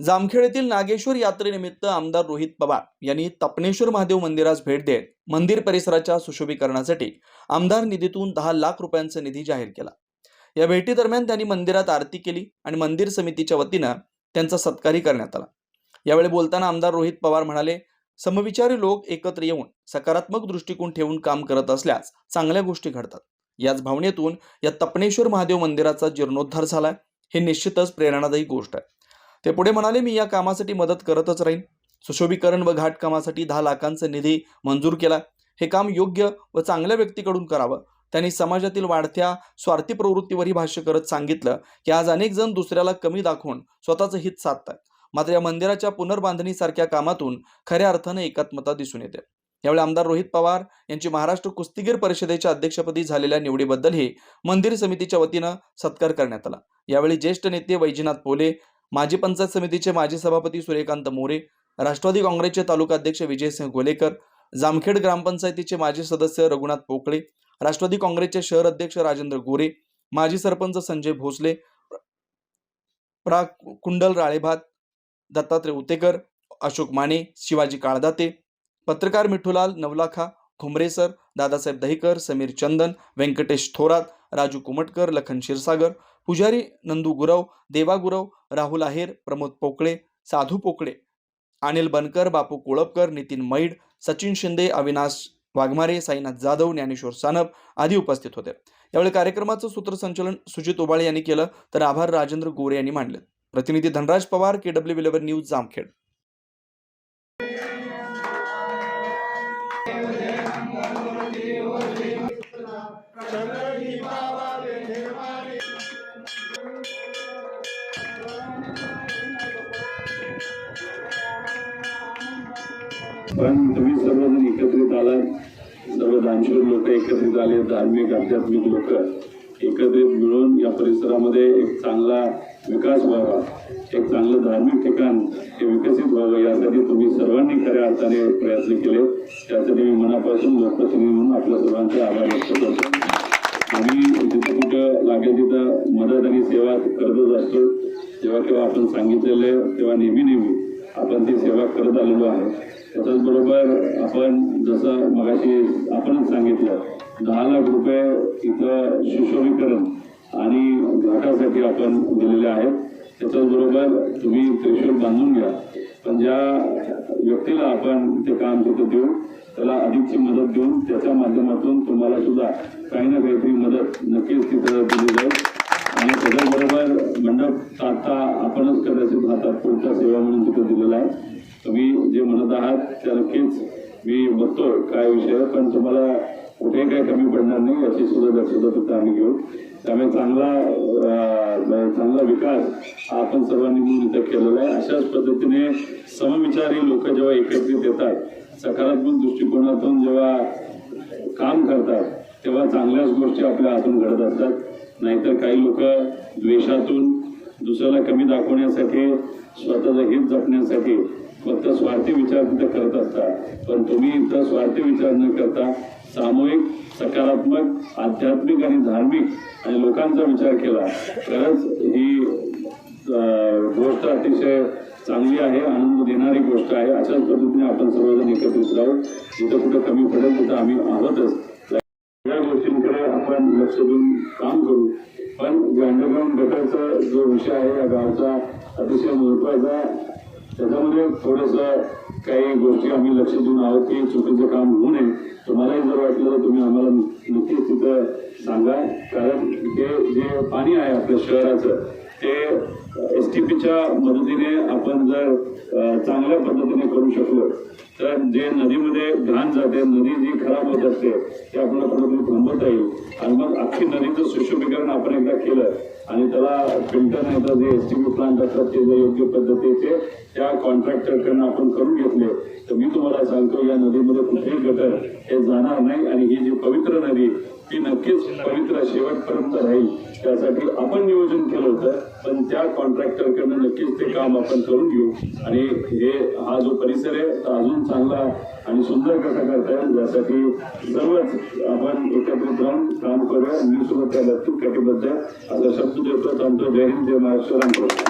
जामखेड येथील नागेश्वर यात्रेनिमित्त आमदार रोहित पवार यांनी तपनेश्वर महादेव मंदिरास भेट देत मंदिर परिसराच्या सुशोभीकरणासाठी आमदार निधीतून दहा लाख रुपयांचा निधी जाहीर केला. या भेटीदरम्यान त्यांनी मंदिरात आरती केली आणि मंदिर समितीच्या वतीनं त्यांचा सत्कारही करण्यात आला. यावेळी बोलताना आमदार रोहित पवार म्हणाले समविचारी लोक एकत्र येऊन सकारात्मक दृष्टिकोन ठेवून काम करत असल्यास चांगल्या गोष्टी घडतात. याच भावनेतून या तपनेश्वर महादेव मंदिराचा जीर्णोद्धार झाला हे निश्चितच प्रेरणादायी गोष्ट आहे. ते पुढे म्हणाले मी या कामासाठी मदत करतच राहीन. सुशोभीकरण व घाट कामासाठी दहा लाखांचा निधी मंजूर केला. हे काम योग्य व चांगल्या व्यक्तीकडून करावं. त्यांनी समाजातील वाढत्या स्वार्थी प्रवृत्तीवरही भाष्य करत सांगितलं की आज अनेक जण दुसऱ्याला कमी दाखवून स्वतःचं हित साधतात. मात्र या मंदिराच्या पुनर्बांधणीसारख्या कामातून खऱ्या अर्थानं एकात्मता दिसून येते. यावेळी आमदार रोहित पवार यांची महाराष्ट्र कुस्तीगीर परिषदेच्या अध्यक्षपदी झालेल्या निवडीबद्दलही मंदिर समितीच्या वतीनं सत्कार करण्यात आला. यावेळी ज्येष्ठ नेते वैजनाथ पोले माजी पंचायत समितीचे माजी सभापती सूर्यकांत मोरे राष्ट्रवादी काँग्रेसचे तालुका अध्यक्ष विजयसिंह गोलेकर जामखेड ग्रामपंचायतीचे माजी सदस्य रघुनाथ पोकळे राष्ट्रवादी काँग्रेसचे शहर अध्यक्ष राजेंद्र गोरे माजी सरपंच संजय भोसले प्रा कुंडल राळेभात दत्तात्रय उतेकर अशोक माने शिवाजी काळदाते पत्रकार मिठूलाल नवलाखा खुमरेसर दादासाहेब दहीकर समीर चंदन व्यंकटेश थोरात राजू कुमटकर लखन क्षीरसागर पुजारी नंदू गुरव देवा गुरव राहुल आहेर प्रमोद पोकळे साधू पोकळे अनिल बनकर बापू कोळपकर नितीन मैड सचिन शिंदे अविनाश वाघमारे साईनाथ जाधव ज्ञानेश्वर सानप आदी उपस्थित होते. यावेळी कार्यक्रमाचं सूत्रसंचलन सुजित ओबाळे यांनी केलं तर आभार राजेंद्र गोरे यांनी मांडले. प्रतिनिधी Dhanraj Pawar K W eleven news Jamkhed. पण तुम्ही सर्वजण एकत्रित आलात. सर्व दानशूर लोक एकत्रित आले. धार्मिक आध्यात्मिक लोक एकत्रित मिळून या परिसरामध्ये एक चांगला विकास व्हावा. एक चांगलं धार्मिक ठिकाण हे विकसित व्हावं. यासाठी तुम्ही सर्वांनी खऱ्या अर्थाने प्रयत्न केले. त्यासाठी मी मनापासून लोकप्रतिनिधी म्हणून आपल्या सर्वांचे आभार व्यक्त करतो. आम्ही जिथं कुठं लागेल तिथं मदत आणि सेवा करतच असतो. जेव्हा केव्हा आपण सांगितलेलं तेव्हा नेहमी नेहमी आपण ती सेवा करत आलेलो आहे त्याचबरोबर बरोबर आपण जसं मगाशी आपणच सांगितलं दहा लाख रुपये इथं सुशोभीकरण आणि घाटासाठी आपण दिलेले आहेत. त्याच्याचबरोबर तुम्ही त्रिशूल बांधून घ्या. पण ज्या व्यक्तीला आपण ते काम तिथं देऊ त्याला अधिकची मदत देऊन त्याच्या माध्यमातून तुम्हाला सुद्धा काही ना काहीतरी मदत नक्कीच तिथं दिली जाईल. आणि त्याच्याबरोबर मंडप साधता आपणच कदाचित हातात पुढच्या सेवा म्हणून तिथं दिलेला आहे. तुम्ही जे म्हणत आहात त्या नक्कीच मी बघतो काय विषय पण तुम्हाला कुठेही काही कमी पडणार नाही याची सुद्धा दक्षता तिथं आम्ही घेऊ. त्यामुळे चांगला चांगला विकास हा आपण सर्वांनी मिळून इथं केलेला आहे. अशाच पद्धतीने समविचारी लोक जेव्हा एकत्रित येतात सकारात्मक दृष्टिकोनातून जेव्हा काम करतात तेव्हा चांगल्याच गोष्टी आपल्या हातून घडत असतात. नाहीतर काही लोक द्वेषातून दुसऱ्याला कमी दाखवण्यासाठी स्वतःचं हित जपण्यासाठी फक्त स्वार्थी विचार तिथं करत असतात. पण तुम्ही इथं स्वार्थी विचार न करता सामूहिक सकारात्मक आध्यात्मिक आणि धार्मिक आणि लोकांचा विचार केला. तरच ही गोष्ट अतिशय चांगली आहे आनंद देणारी गोष्ट आहे. अशाच पद्धतीने आपण सर्वजण एकत्रित राहू. जिथं कुठं कमी पडेल तिथं आम्ही आहोतच. या गोष्टींकडे आपण लक्ष देऊन काम करू. पण जे अंडरग्राऊंड गटरचा जो विषय आहे या गावचा अतिशय महत्त्वाचा त्याच्यामध्ये थोडस काही गोष्टी आम्ही लक्ष देऊन आहोत की चुकीचं काम होऊ नये. तुम्हालाही जर वाटलं तर तुम्ही आम्हाला नक्कीच तिथं सांगा. कारण ते जे पाणी आहे आपल्या शहराचं ते एस टी पीच्या मदतीने आपण जर चांगल्या पद्धतीने करू शकलो तर जे नदीमध्ये घाण जाते नदी जी खराब होत असते ते आपल्याला कुठेतरी थांबवता येईल. आणि मग अख्खी नदीचं सुशोभीकरण आपण एकदा केलं आणि त्याला फिल्टर नाही तर जे एस टी पी प्लांट असतात ते जर योग्य पद्धतीचे त्या कॉन्ट्रॅक्टरकडनं आपण करून घेतले तर मी तुम्हाला सांगतो या नदीमध्ये कुठेही गटर हे जाणार नाही आणि ही जी पवित्र नदी ती नक्कीच पवित्र शेवटपर्यंत राहील. त्यासाठी आपण नियोजन केलं होतं पण त्या कॉन्ट्रॅक्टरकडनं नक्कीच ते काम आपण करून घेऊ. आणि हे हा जो परिसर आहे तो अजून चांगला आणि सुंदर कसा करता येईल यासाठी सर्वच आपण एकत्रित राहून काम करूया. मी सुद्धा त्या बाबतीत कटिबद्ध असा शब्द देतो आमचं जय हिंद जय महाराष्ट्र. रामकृष्ण